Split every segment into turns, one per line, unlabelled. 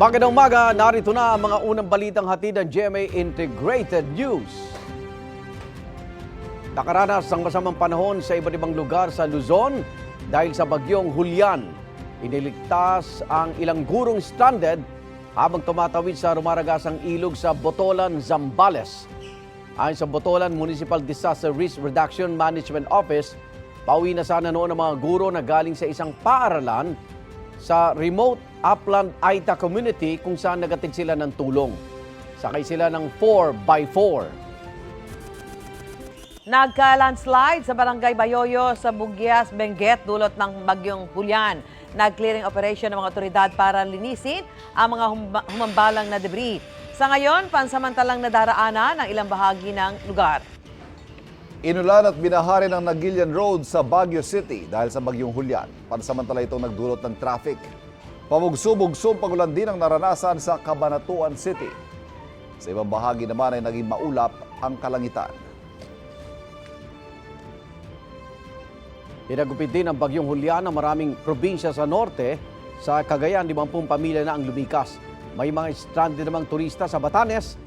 Magandang umaga, narito na ang mga unang balitang hatid ng GMA Integrated News. Nakaranas ng masamang panahon sa iba't ibang lugar sa Luzon dahil sa bagyong Hulyan. Iniligtas ang ilang gurong stranded habang tumatawid sa rumaragasang ilog sa Botolan, Zambales. Ayon sa Botolan Municipal Disaster Risk Reduction Management Office, pauwi na sana noon ang mga guro na galing sa isang paaralan sa remote upland Aita community kung saan nagatid sila ng tulong. Sakay sila ng 4x4.
Nagka-landslide sa Barangay Bayoyo sa Bugyas, Benguet dulot ng bagyong Hulyan. Nag-clearing operation ng mga otoridad para linisin ang mga humba- humambalang na debris. Sa ngayon, pansamantalang nadaraanan ang ilang bahagi ng lugar.
Inulan at binahari ng Nagilian Road sa Baguio City dahil sa bagyong Hulyan. Pansamantala itong nagdulot ng traffic. Pamugso-mugsong pagulan din ang naranasan sa Cabanatuan City. Sa ibang bahagi naman ay naging maulap ang kalangitan.
Pinagupit din ang bagyong Hulyan ng maraming probinsya sa norte. Sa Cagayan, 50 pamilya na ang lumikas. May mga stranded namang turista sa Batanes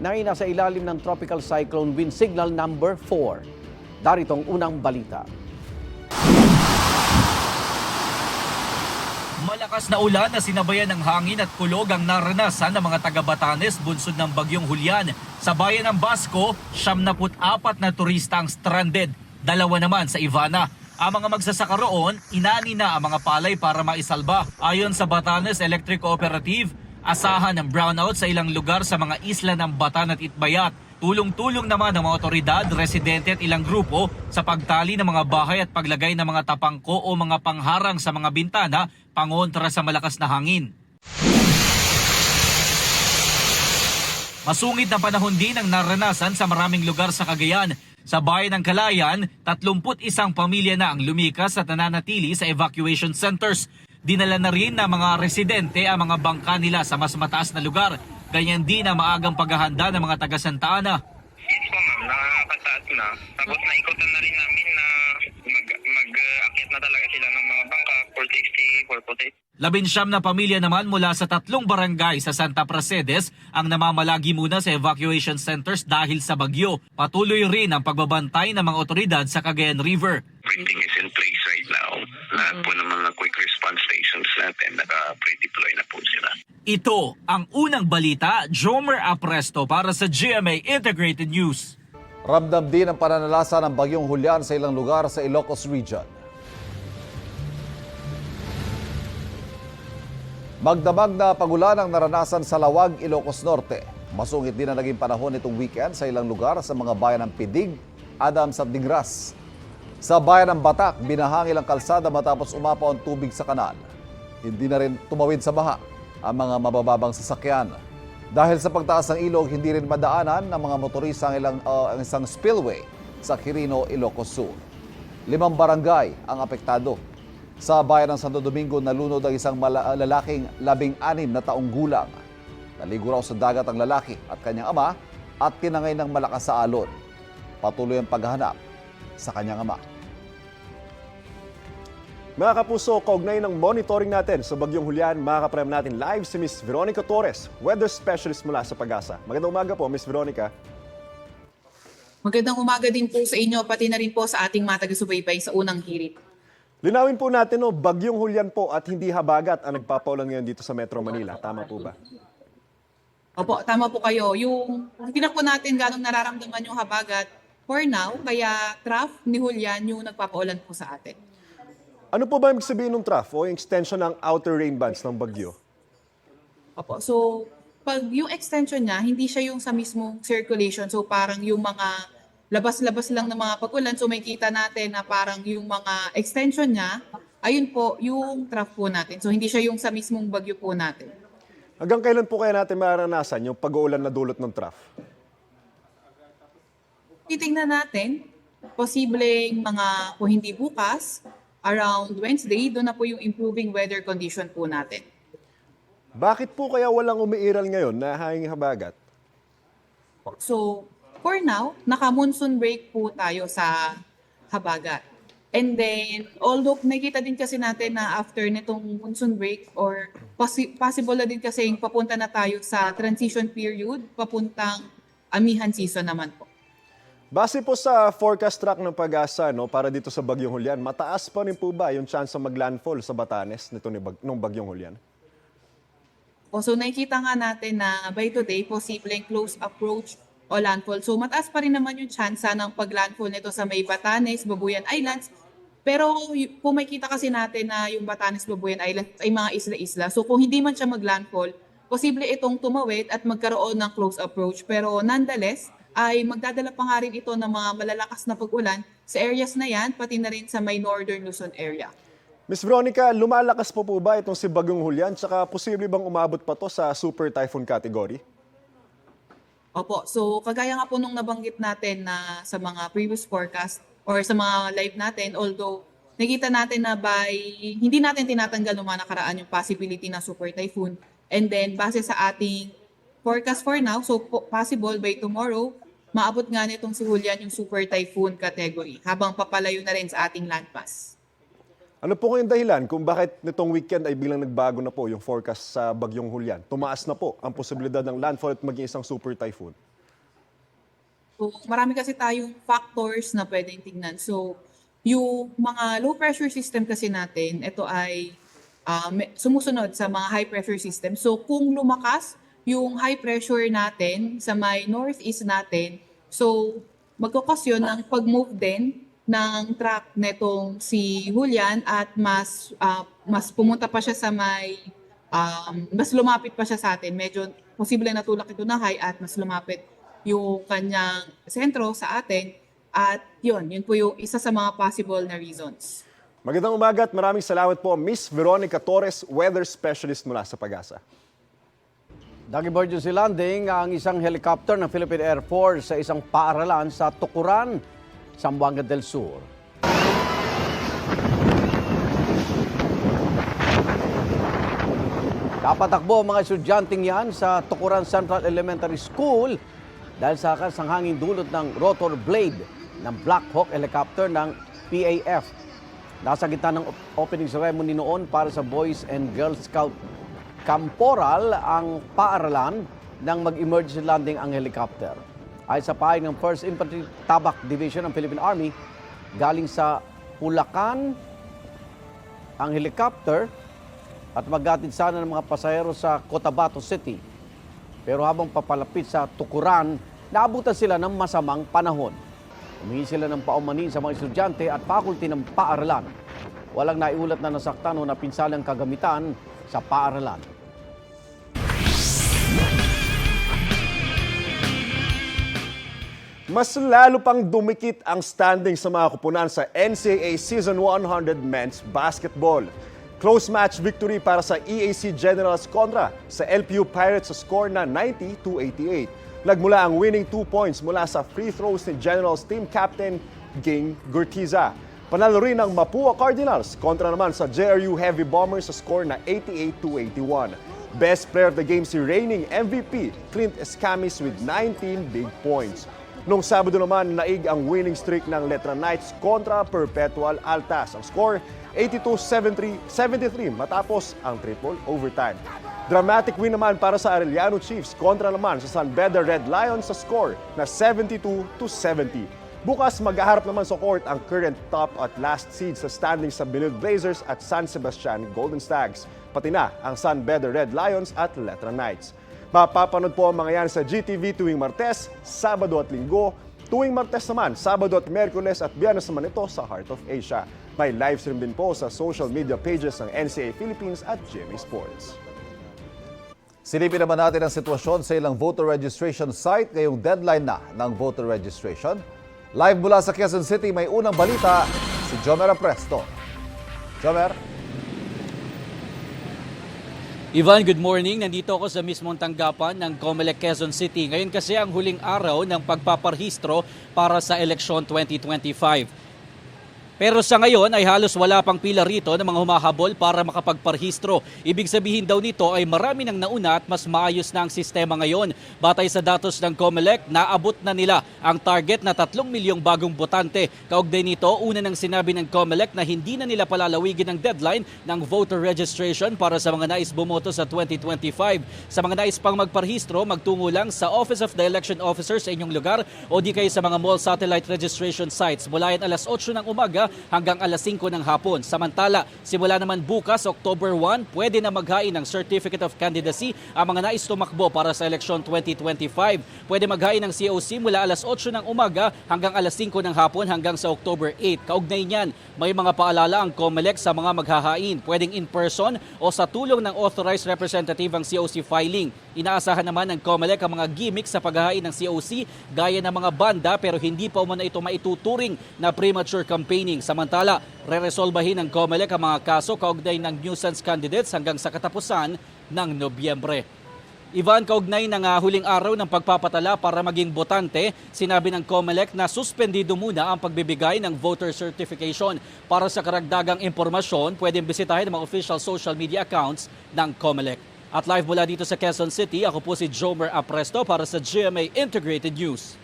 na nasa ilalim ng Tropical Cyclone Wind Signal number 4. Darito ang unang balita.
Malakas na ulan na sinabayan ng hangin at kulog ang naranasan ng mga taga Batanes bunsod ng bagyong Hulyan. Sa bayan ng Basco, 74 na turista ang stranded, dalawa naman sa Ivana. Ang mga magsasaka roon, inani na ang mga palay para maisalba. Ayon sa Batanes Electric Cooperative, asahan ng brownout sa ilang lugar sa mga isla ng Batan at Itbayat. Tulong-tulong naman ng mga otoridad, residente at ilang grupo sa pagtali ng mga bahay at paglagay ng mga tapangko o mga pangharang sa mga bintana pangontra sa malakas na hangin. Masungit na panahon din ang naranasan sa maraming lugar sa Cagayan. Sa bayan ng Kalayan, 31 pamilya na ang lumikas at nananatili sa evacuation centers. Dinala na rin ng mga residente ang mga bangka nila sa mas mataas na lugar. Ganyan din ang maagang paghahanda ng mga taga Santa Ana.
Yes po ma'am, nakakataas na. Tapos naikutan na rin namin na mag, mag-akyat na talaga sila ng mga bangka, 460, 448.
Labinsyam na pamilya naman mula sa tatlong barangay sa Santa Prasedes ang namamalagi muna sa evacuation centers dahil sa bagyo. Patuloy rin ang pagbabantay ng mga otoridad sa Cagayan River.
Everything is in place right now. Lahat po ng mga quick response stations natin, naka-pre-deploy na po sila.
Ito ang unang balita, Jomer Apresto para sa GMA Integrated News.
Ramdam din ang pananalasa ng bagyong Hulyan sa ilang lugar sa Ilocos Region. Magdamag na pagulan ang naranasan sa Lawag, Ilocos Norte. Masungit din ang naging panahon itong weekend sa ilang lugar sa mga bayan ng Pidig, Adams at Digras. Sa bayan ng Batak, binahangil ang kalsada matapos umapaw ang tubig sa kanal. Hindi na rin tumawid sa baha ang mga mabababang sasakyan. Dahil sa pagtaas ng ilog, hindi rin madaanan ng mga motorista ang, ilang, uh, ang isang spillway sa Quirino, Ilocos Sur. Limang barangay ang apektado. Sa bayan ng Santo Domingo, nalunod ang isang mala- lalaking labing-anim na taong gulang. Naligo raw sa dagat ang lalaki at kanyang ama at tinangay ng malakas sa alon. Patuloy ang paghahanap sa kanyang ama.
Mga kapuso, kaugnay ng monitoring natin sa Bagyong Hulyan, makakaprem natin live si Miss Veronica Torres, weather specialist mula sa Pag-asa. Magandang umaga po, Miss Veronica.
Magandang umaga din po sa inyo, pati na rin po sa ating mga taga-subaybay sa unang hirit.
Linawin po natin, no, Bagyong Hulyan po at hindi habagat ang nagpapaulan ngayon dito sa Metro Manila. Tama po ba?
Opo, tama po kayo. Yung po natin ganong nararamdaman yung habagat for now, kaya trough ni Julian yung nagpapaulan po sa atin.
Ano po ba ibig sabihin ng trough o yung extension ng outer rain bands ng bagyo?
Opo, so pag yung extension niya, hindi siya yung sa mismong circulation. So parang yung mga labas-labas lang ng mga pag-ulan. So may kita natin na parang yung mga extension niya, ayun po yung trough po natin. So hindi siya yung sa mismong bagyo po natin.
Hanggang kailan po kaya natin maranasan yung pag-uulan na dulot ng trough?
titingnan natin, posibleng mga, kung hindi bukas, around Wednesday, doon na po yung improving weather condition po natin.
Bakit po kaya walang umiiral ngayon na hanging habagat?
So, for now, naka-monsoon break po tayo sa Habagat. And then, although nakita din kasi natin na after nitong monsoon break or possi- possible na din kasi papunta na tayo sa transition period, papuntang amihan season naman po.
Base po sa forecast track ng pag-asa no, para dito sa Bagyong Julian, mataas pa rin po ba yung chance na maglandfall sa Batanes nito ni bag, nung Bagyong Julian?
O so nakikita nga natin na by today, posibleng close approach o landfall. So mataas pa rin naman yung chance ng pag-landfall nito sa may Batanes, Babuyan Islands. Pero kung makita kasi natin na yung Batanes, Babuyan Islands ay mga isla-isla. So kung hindi man siya mag-landfall, posible itong tumawid at magkaroon ng close approach. Pero nonetheless, ay magdadala pa nga rin ito ng mga malalakas na pag-ulan sa areas na yan, pati na rin sa may northern Luzon area.
Miss Veronica, lumalakas po po ba itong si Bagyong Julian? Tsaka posible bang umabot pa to sa super typhoon category?
Opo. So, kagaya nga po nung nabanggit natin na sa mga previous forecast or sa mga live natin, although nakita natin na by, hindi natin tinatanggal ng mga nakaraan yung possibility na super typhoon. And then, base sa ating forecast for now, so po- possible by tomorrow, maabot nga nitong si Julian yung super typhoon category habang papalayo na rin sa ating landmass.
Ano po kayong dahilan kung bakit nitong weekend ay biglang nagbago na po yung forecast sa Bagyong Julian? Tumaas na po ang posibilidad ng landfall at maging isang super typhoon.
So, marami kasi tayong factors na pwedeng tingnan. So, yung mga low pressure system kasi natin, ito ay me- sumusunod sa mga high pressure system. So, kung lumakas yung high pressure natin sa may northeast natin, so magkakos yun ng pag-move din ng track netong si Julian at mas ah, mas pumunta pa siya sa may um, mas lumapit pa siya sa atin. Medyo posible na tulak ito na high at mas lumapit yung kanyang sentro sa atin. At yun, yun po yung isa sa mga possible na reasons.
Magandang umaga at maraming salamat po Miss Veronica Torres, weather specialist mula sa Pag-asa.
Nag-emergency landing ang isang helicopter ng Philippine Air Force sa isang paaralan sa Tukuran, Zamboanga del Sur. Napatakbo ang mga estudyanteng yan sa Tukuran Central Elementary School dahil sa kasanghangin dulot ng rotor blade ng Black Hawk helicopter ng PAF. Nasa gitna ng op- opening ceremony noon para sa Boys and Girls Scout Camporal ang paaralan nang mag-emergency landing ang helicopter. Ay sa pahayag ng 1st Infantry Tabak Division ng Philippine Army, galing sa Bulacan ang helicopter at maghatid sana ng mga pasahero sa Cotabato City. Pero habang papalapit sa Tukuran, naabutan sila ng masamang panahon. Humingi sila ng paumanin sa mga estudyante at faculty ng paaralan. Walang naiulat na nasaktan o napinsalang kagamitan sa paaralan.
Mas lalo pang dumikit ang standing sa mga kupunan sa NCAA Season 100 Men's Basketball. Close match victory para sa EAC Generals kontra sa LPU Pirates sa score na 90-88. Nagmula ang winning two points mula sa free throws ni Generals team captain Ging Gurtiza. Panalo rin ang Mapua Cardinals kontra naman sa JRU Heavy Bombers sa score na 88-81. Best player of the game si reigning MVP Clint Escamis with 19 big points. Noong Sabado naman, naig ang winning streak ng Letra Knights kontra Perpetual Altas. Ang score, 82-73 matapos ang triple overtime. Dramatic win naman para sa Arellano Chiefs kontra naman sa San Beda Red Lions sa score na 72-70. Bukas maghaharap naman sa court ang current top at last seed sa standings sa Benilde Blazers at San Sebastian Golden Stags, pati na ang San Beda Red Lions at Letra Knights. Mapapanood po ang mga yan sa GTV tuwing Martes, Sabado at Linggo. Tuwing Martes naman, Sabado at Merkules at Biyernes naman ito sa Heart of Asia. May live stream din po sa social media pages ng NCAA Philippines at GMA Sports.
Silipin naman natin ang sitwasyon sa ilang voter registration site ngayong deadline na ng voter registration. Live mula sa Quezon City, may unang balita si Jomer Presto. Jomer?
Ivan, good morning. Nandito ako sa mismong tanggapan ng Comelec Quezon City. Ngayon kasi ang huling araw ng pagpaparehistro para sa eleksyon 2025. Pero sa ngayon ay halos wala pang pila rito ng mga humahabol para makapagparehistro. Ibig sabihin daw nito ay marami nang nauna at mas maayos na ang sistema ngayon. Batay sa datos ng COMELEC, naabot na nila ang target na 3 milyong bagong botante. Kaugnay nito, una nang sinabi ng COMELEC na hindi na nila palalawigin ang deadline ng voter registration para sa mga nais bumoto sa 2025. Sa mga nais pang magparehistro, magtungo lang sa Office of the Election Officer sa inyong lugar o di kayo sa mga mall satellite registration sites mula alas 8 ng umaga hanggang alas 5 ng hapon. Samantala, simula naman bukas, October 1, pwede na maghain ng Certificate of Candidacy ang mga nais tumakbo para sa eleksyon 2025. Pwede maghain ng COC mula alas 8 ng umaga hanggang alas 5 ng hapon hanggang sa October 8. Kaugnay niyan, may mga paalala ang COMELEC sa mga maghahain. Pwedeng in person o sa tulong ng authorized representative ang COC filing. Inaasahan naman ng COMELEC ang mga gimmick sa paghahain ng COC gaya ng mga banda pero hindi pa umano ito maituturing na premature campaigning. Samantala, re-resolbahin ng COMELEC ang mga kaso kaugnay ng nuisance candidates hanggang sa katapusan ng Nobyembre. Ivan, kaugnay ng ah, huling araw ng pagpapatala para maging botante, sinabi ng COMELEC na suspendido muna ang pagbibigay ng voter certification. Para sa karagdagang impormasyon, pwedeng bisitahin ang mga official social media accounts ng COMELEC. At live mula dito sa Quezon City, ako po si Jomer Apresto para sa GMA Integrated News.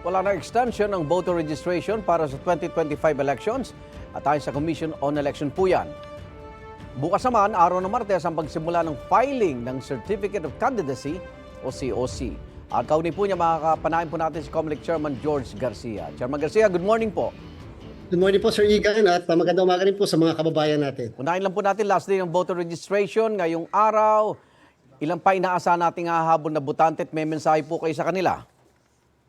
Wala na extension ng voter registration para sa 2025 elections at ayon sa Commission on Election po yan. Bukas naman, araw ng Martes, ang pagsimula ng filing ng Certificate of Candidacy o COC. At kauni po niya, makakapanahin po natin si Comelec Chairman George Garcia. Chairman Garcia, good morning po.
Good morning po Sir Igan at uh, magandang umaga rin po sa mga kababayan natin.
Unahin lang po natin, last day ng voter registration. Ngayong araw, ilan pa inaasahan nating hahabol na butante at may mensahe po kayo sa kanila?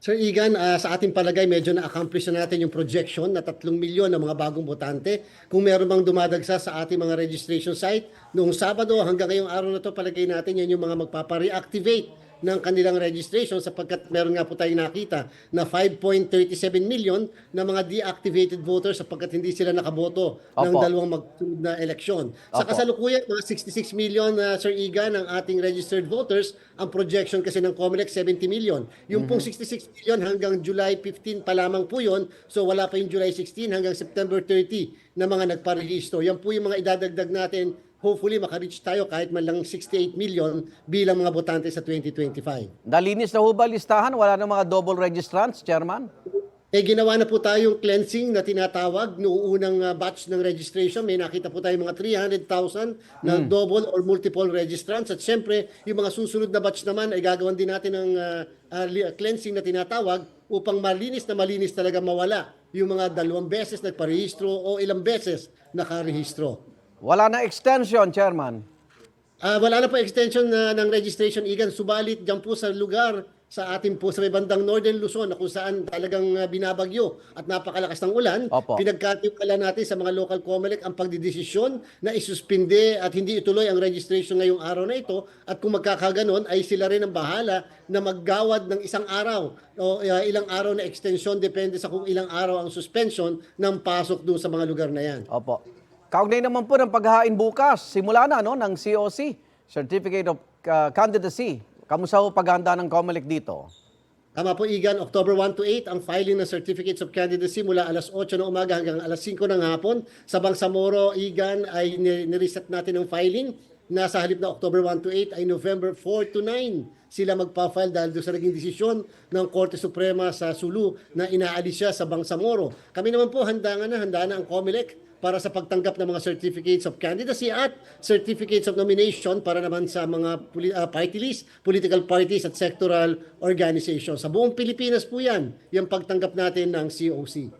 Sir Igan, ah, sa ating palagay medyo na-accomplish na natin yung projection na 3 milyon ng mga bagong botante. Kung meron bang dumadagsa sa ating mga registration site, noong Sabado hanggang ngayong araw na to palagay natin yan yung mga magpapa-reactivate ng kanilang registration sapagkat meron nga po tayong nakita na 5.37 million na mga deactivated voters sapagkat hindi sila nakaboto ng
Opo.
dalawang magsunod na eleksyon. Sa
Opo.
kasalukuyan, mga 66 million na Sir Igan ng ating registered voters, ang projection kasi ng COMELEC 70 million. Yung pong 66 million hanggang July 15 pa lamang po yun, so wala pa yung July 16 hanggang September 30 na mga nagparehistro. Yan po yung mga idadagdag natin hopefully makareach tayo kahit man lang 68 million bilang mga botante sa 2025.
Nalinis na ho ba listahan? Wala na mga double registrants, Chairman?
Eh ginawa na po tayong cleansing na tinatawag noong unang uh, batch ng registration. May nakita po tayo mga 300,000 na double or multiple registrants. At syempre, yung mga susunod na batch naman ay gagawin din natin ng uh, uh, cleansing na tinatawag upang malinis na malinis talaga mawala yung mga dalawang beses nagparehistro o ilang beses nakarehistro.
Wala na extension, Chairman.
Ah, wala na po extension na ng registration igan subalit diyan po sa lugar sa atin po sa may bandang Northern Luzon na kung saan talagang ah, binabagyo at napakalakas ng ulan, pinagkatiwala natin sa mga local COMELEC ang pagdidesisyon na isuspinde at hindi ituloy ang registration ngayong araw na ito at kung magkakaganon ay sila rin ang bahala na maggawad ng isang araw o ah, ilang araw na extension depende sa kung ilang araw ang suspension ng pasok doon sa mga lugar na yan.
Opo. Kaugnay naman po ng paghahain bukas, simula na no, ng COC, Certificate of uh, Candidacy. Kamusta ho paghahanda ng COMELEC dito?
Tama po, Igan. October 1 to 8, ang filing ng Certificates of Candidacy mula alas 8 ng umaga hanggang alas 5 ng hapon. Sa Bangsamoro, Igan, ay ni- nireset natin ang filing. Nasa halip na October 1 to 8 ay November 4 to 9 sila magpa-file dahil doon sa naging desisyon ng Korte Suprema sa Sulu na inaalis siya sa Bangsamoro. Kami naman po handa na, handa na ang COMELEC para sa pagtanggap ng mga certificates of candidacy at certificates of nomination para naman sa mga ah, party list, political parties at sectoral organizations. Sa buong Pilipinas po yan, yung pagtanggap natin ng COC.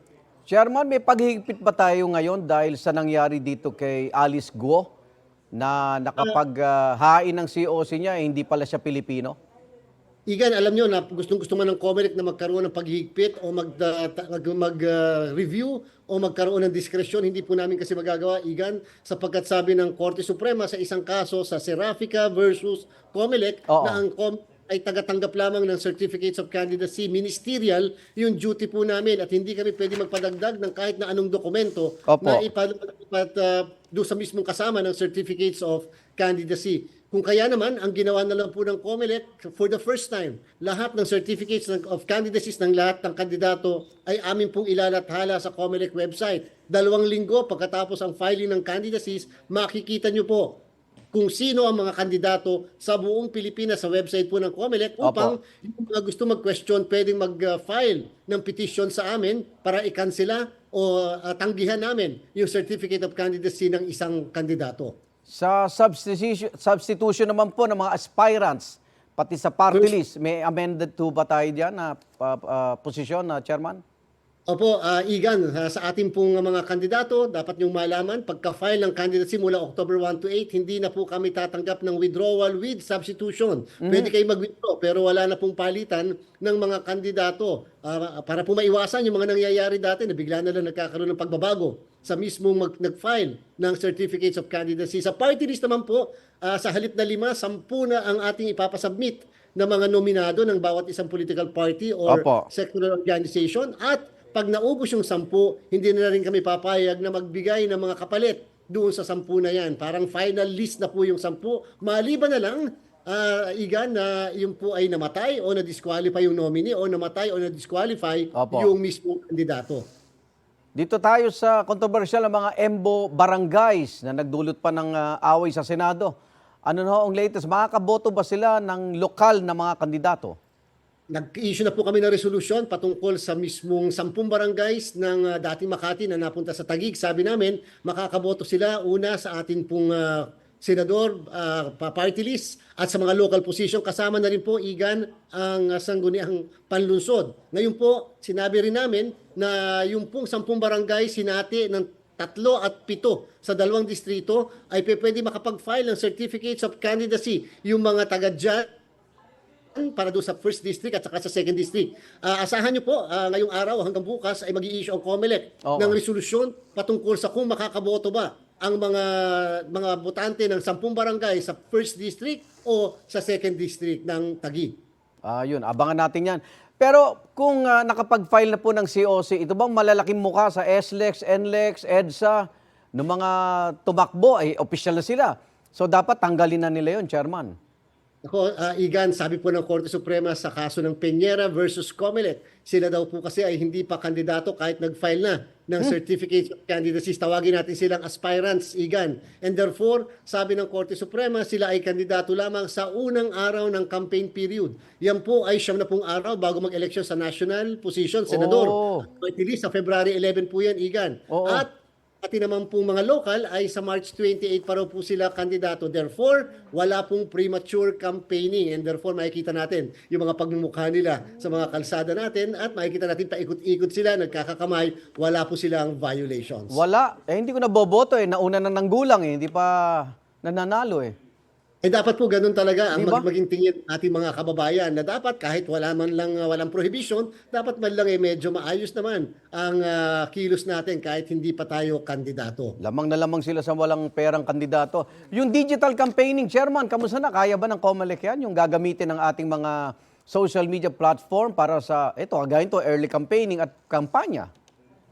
Chairman, may paghihigpit ba tayo ngayon dahil sa nangyari dito kay Alice Guo na nakapaghain ng COC niya, eh, hindi pala siya Pilipino?
Igan, alam nyo na gustong gusto man ng COMELEC na magkaroon ng paghihigpit o mag-review o magkaroon ng diskresyon. Hindi po namin kasi magagawa, Igan, sapagkat sabi ng Korte Suprema sa isang kaso sa Serafica versus COMELEC
Oo.
na ang COMELEC ay tagatanggap lamang ng certificates of candidacy ministerial yung duty po namin at hindi kami pwede magpadagdag ng kahit na anong dokumento
Opo.
na ipat uh, doon sa mismong kasama ng certificates of candidacy. Kung kaya naman, ang ginawa na lang po ng COMELEC for the first time, lahat ng certificates of candidacies ng lahat ng kandidato ay amin pong ilalathala sa COMELEC website. Dalawang linggo pagkatapos ang filing ng candidacies, makikita nyo po kung sino ang mga kandidato sa buong Pilipinas sa website po ng COMELEC upang yung mga gusto mag-question pwedeng mag-file ng petition sa amin para ikansela o uh, tanggihan namin yung certificate of candidacy ng isang kandidato.
Sa substitution, substitution naman po ng mga aspirants, pati sa party list, may amended to ba tayo dyan na uh, uh, posisyon, na Chairman?
Opo, ah, Igan, ah, sa ating pong mga kandidato, dapat niyong malaman, pagka-file ng candidacy mula October 1 to 8, hindi na po kami tatanggap ng withdrawal with substitution. Pwede kayo mag-withdraw, pero wala na pong palitan ng mga kandidato. Ah, para po maiwasan yung mga nangyayari dati na bigla na lang nagkakaroon ng pagbabago sa mismong mag- nag-file ng certificates of candidacy. Sa party list naman po, ah, sa halip na lima, sampu na ang ating ipapasubmit ng mga nominado ng bawat isang political party or
Opo.
secular organization at pag naubos yung sampu, hindi na rin kami papayag na magbigay ng mga kapalit doon sa sampu na yan. Parang final list na po yung sampu. Maliban na lang, ah, Igan, na yung po ay namatay o na-disqualify yung nominee o namatay o na-disqualify
Opo.
yung mismo kandidato.
Dito tayo sa kontrobersyal ng mga embo barangays na nagdulot pa ng uh, away sa Senado. Ano na ang latest? Makakaboto ba sila ng lokal na mga kandidato?
Nag-issue na po kami ng resolution patungkol sa mismong sampung barangays ng ah, dating Makati na napunta sa Tagig. Sabi namin, makakaboto sila una sa ating pong ah, senador, pa- party list at sa mga local position. Kasama na rin po, Igan, ang uh, sangguniang panlunsod. Ngayon po, sinabi rin namin na yung pong sampung barangay sinati ng tatlo at pito sa dalawang distrito ay pwede makapag-file ng certificates of candidacy yung mga taga dyan para doon sa first district at saka sa second district. Ah, asahan niyo po, ah, ngayong araw hanggang bukas ay mag-i-issue ang COMELEC
Oo.
ng resolusyon patungkol sa kung makakaboto ba ang mga mga botante ng 10 barangay sa first district o sa second district ng Taguig.
Ah, yun, abangan natin yan. Pero kung ah, nakapag-file na po ng COC, ito bang malalaking mukha sa SLEX, NLEX, EDSA, ng mga tumakbo, ay official na sila. So dapat tanggalin na nila yun, Chairman.
Ako, ah, Igan, sabi po ng Korte Suprema sa kaso ng Peñera versus Comelec, sila daw po kasi ay hindi pa kandidato kahit nag-file na ng certificate of candidacy. Tawagin natin silang aspirants, Igan. And therefore, sabi ng Korte Suprema, sila ay kandidato lamang sa unang araw ng campaign period. Yan po ay siyam na pong araw bago mag-election sa national position, senador.
Oh.
List sa February 11 po yan, Igan.
Oo.
At Pati naman pong mga local ay sa March 28 pa raw po sila kandidato. Therefore, wala pong premature campaigning and therefore makikita natin yung mga pagmumukha nila sa mga kalsada natin at makikita natin paikot-ikot sila, nagkakakamay, wala po silang violations.
Wala. Eh, hindi ko naboboto eh. Nauna na ng gulang eh. Hindi pa nananalo eh.
Eh dapat po ganun talaga ang
Di ba?
mag- maging tingin ating mga kababayan na dapat kahit wala man lang uh, walang prohibition, dapat man lang eh medyo maayos naman ang uh, kilos natin kahit hindi pa tayo kandidato.
Lamang na lamang sila sa walang perang kandidato. Yung digital campaigning, Chairman, kamusta na? Kaya ba ng COMELEC yan? Yung gagamitin ng ating mga social media platform para sa, ito, kagaya ito, early campaigning at kampanya.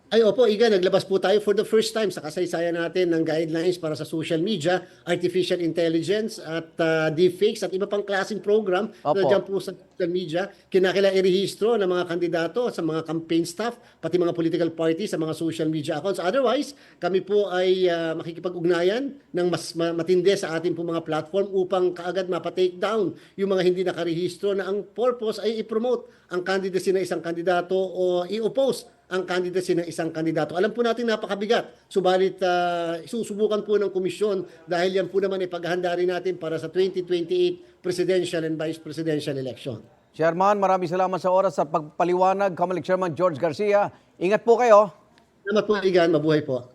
Ay opo, Iga, naglabas po tayo for the first time sa kasaysayan natin ng guidelines para sa social media, artificial intelligence at uh, deepfakes at iba pang klaseng program
Opo.
na dyan po sa social media. Kinakailangan irehistro ng mga kandidato sa mga campaign staff, pati mga political parties sa mga social media accounts. Otherwise, kami po ay uh, makikipag-ugnayan ng mas ma- matindi sa ating po mga platform upang kaagad mapa-take down yung mga hindi nakarehistro na ang purpose ay i-promote ang candidacy ng isang kandidato o i-oppose ang candidacy ng isang kandidato. Alam po natin napakabigat, subalit uh, susubukan po ng komisyon dahil yan po naman ay paghahanda rin natin para sa 2028 presidential and vice presidential election.
Chairman, maraming salamat sa oras at pagpaliwanag. COMELEC Chairman George Garcia. Ingat po kayo.
Salamat po, Igan. Mabuhay po.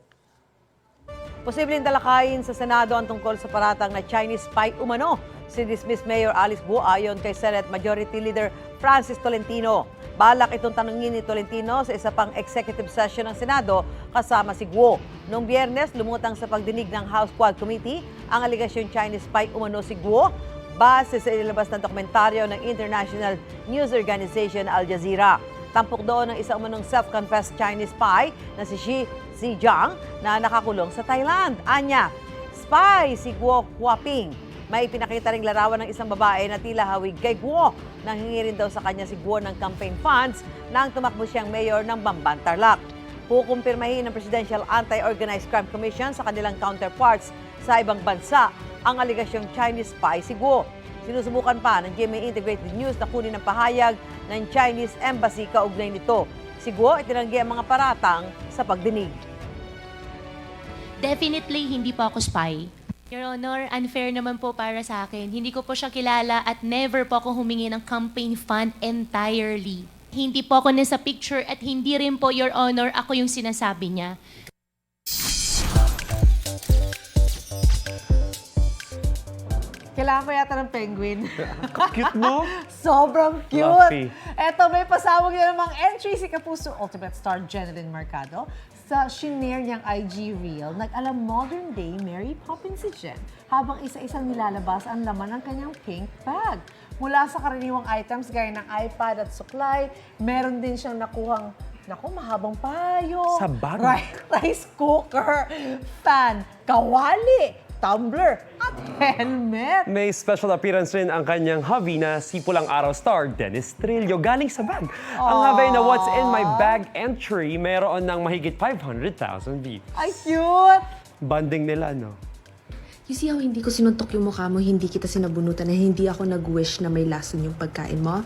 Posibleng talakayin sa Senado ang tungkol sa paratang na Chinese spy umano si dismissed Mayor Alice Guo ayon kay Senate Majority Leader Francis Tolentino. Balak itong tanungin ni Tolentino sa isa pang executive session ng Senado kasama si Guo. Noong biyernes, lumutang sa pagdinig ng House Quad Committee ang aligasyon Chinese spy umano si Guo base sa ilabas ng dokumentaryo ng International News Organization Al Jazeera. Tampok doon ng isang umanong self-confessed Chinese spy na si Xi Zijiang na nakakulong sa Thailand. Anya, spy si Guo Huaping. May pinakita ring larawan ng isang babae na tila hawig kay Guo. Nanghingi rin daw sa kanya si Guo ng campaign funds nang tumakbo siyang mayor ng Bamban Tarlac. Pukumpirmahin ng Presidential Anti-Organized Crime Commission sa kanilang counterparts sa ibang bansa ang aligasyong Chinese spy si Guo. Sinusubukan pa ng GMA Integrated News na kunin ang pahayag ng Chinese Embassy kaugnay nito. Si Guo itinanggi ang mga paratang sa pagdinig.
Definitely, hindi po ako spy. Your Honor, unfair naman po para sa akin. Hindi ko po siya kilala at never po ako humingi ng campaign fund entirely. Hindi po ako nasa picture at hindi rin po, Your Honor, ako yung sinasabi niya.
Kailangan ko yata ng penguin.
Cute mo?
Sobrang cute.
Fluffy.
Eto, may pasawag na namang entry si Kapuso Ultimate Star Jeneline Mercado sa shinare niyang IG reel. Nag-alam modern day Mary Poppins si Jen habang isa-isang nilalabas ang laman ng kanyang pink bag. Mula sa karaniwang items gaya ng iPad at suklay, meron din siyang nakuhang Naku, mahabang payo.
Sa?
Ri- rice cooker, fan, kawali, tumbler, at helmet.
May special appearance rin ang kanyang hubby na si Pulang Araw star Dennis Trillo galing sa bag. Ang habay na What's in my bag entry mayroon ng mahigit 500,000 views.
Ay, cute!
Banding nila, no?
You see how hindi ko sinuntok yung mukha mo, hindi kita sinabunutan, na hindi ako nag-wish na may lason yung pagkain mo?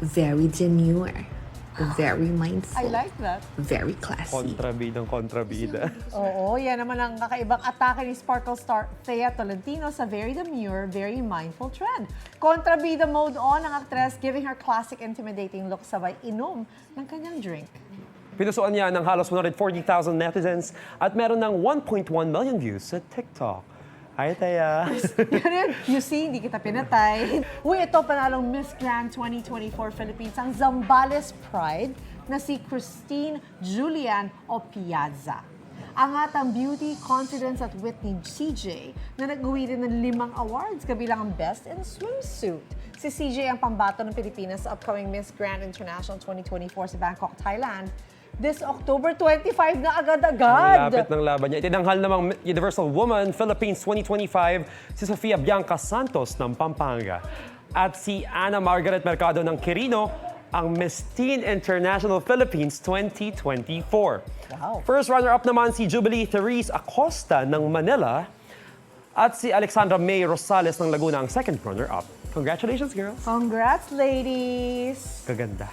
Very demure. Very mindful.
I like that.
Very classy.
Kontrabidang kontrabida.
Oo, yan naman ang kakaibang atake ni Sparkle Star Thea Tolentino sa very demure, very mindful trend. Kontrabida mode on ang actress giving her classic intimidating look sabay inom ng kanyang drink.
Pinusuan niya ng halos 140,000 netizens at meron ng 1.1 million views sa TikTok. Hi, Taya!
You see, hindi kita pinatay. Uy, ito panalong Miss Grand 2024 Philippines, ang Zambales Pride na si Christine Julian Opiazza. Angatang Beauty, Confidence at Whitney CJ na nag-uwi rin ng limang awards kabilang ang Best in Swimsuit. Si CJ ang pambato ng Pilipinas sa upcoming Miss Grand International 2024 sa Bangkok, Thailand. This October 25 na agad-agad.
Ang lapit ng laban niya. Itinanghal namang Universal Woman Philippines 2025 si Sofia Bianca Santos ng Pampanga. At si Ana Margaret Mercado ng Quirino ang Miss Teen International Philippines 2024.
Wow.
First runner-up naman si Jubilee Therese Acosta ng Manila at si Alexandra May Rosales ng Laguna ang second runner-up. Congratulations, girls!
Congrats, ladies!
Kaganda.